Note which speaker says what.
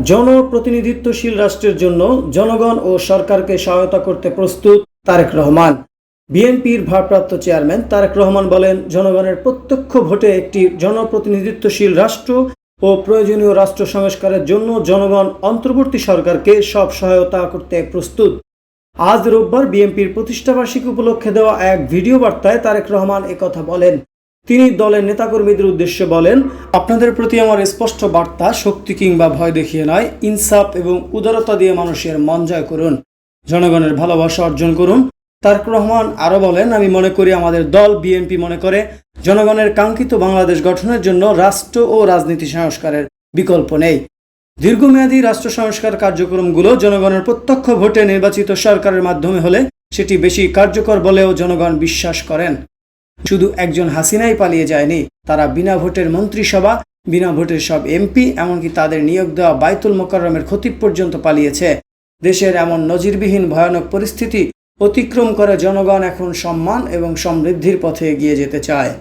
Speaker 1: জনপ্রতিনিধিত্বশীল রাষ্ট্রের জন্য জনগণ ও সরকারকে সহায়তা করতে প্রস্তুত তারেক রহমান। বিএনপির ভারপ্রাপ্ত চেয়ারম্যান তারেক রহমান বলেন, জনগণের প্রত্যক্ষ ভোটে একটি জনপ্রতিনিধিত্বশীল রাষ্ট্র ও প্রয়োজনীয় রাষ্ট্র সংস্কারের জন্য জনগণ অন্তর্বর্তী সরকারকে সব সহায়তা করতে প্রস্তুত। আজ রোববার বিএনপির প্রতিষ্ঠাবার্ষিকী উপলক্ষে দেওয়া এক ভিডিও বার্তায় তারেক রহমান একথা বলেন। তিনি দলের নেতাকর্মীদের উদ্দেশ্যে বলেন, আপনাদের প্রতি আমার স্পষ্ট বার্তা, শক্তি কিংবা ভয় দেখিয়ে নয়, ইনসাফ এবং উদারতা দিয়ে মানুষের মন জয় করুন, জনগণের ভালোবাসা অর্জন করুন। তারক রহমান আরও বলেন, আমি মনে করি আমাদের দল, বিএনপি মনে করে, জনগণের কাঙ্ক্ষিত বাংলাদেশ গঠনের জন্য রাষ্ট্র ও রাজনীতি সংস্কারের বিকল্প নেই। দীর্ঘমেয়াদী রাষ্ট্র সংস্কার কার্যক্রমগুলো জনগণের প্রত্যক্ষ ভোটে নির্বাচিত সরকারের মাধ্যমে হলে সেটি বেশি কার্যকর বলেও জনগণ বিশ্বাস করেন। শুধু একজন হাসিনাই পালিয়ে যায়নি, তারা বিনা ভোটের মন্ত্রিসভা, বিনা ভোটের সব এমপি, এমনকি তাদের নিয়োগ দেওয়া বাইতুল মোকাররমের ক্ষতি পর্যন্ত পালিয়েছে। দেশের এমন নজিরবিহীন ভয়ানক পরিস্থিতি অতিক্রম করে জনগণ এখন সম্মান এবং সমৃদ্ধির পথে এগিয়ে যেতে চায়।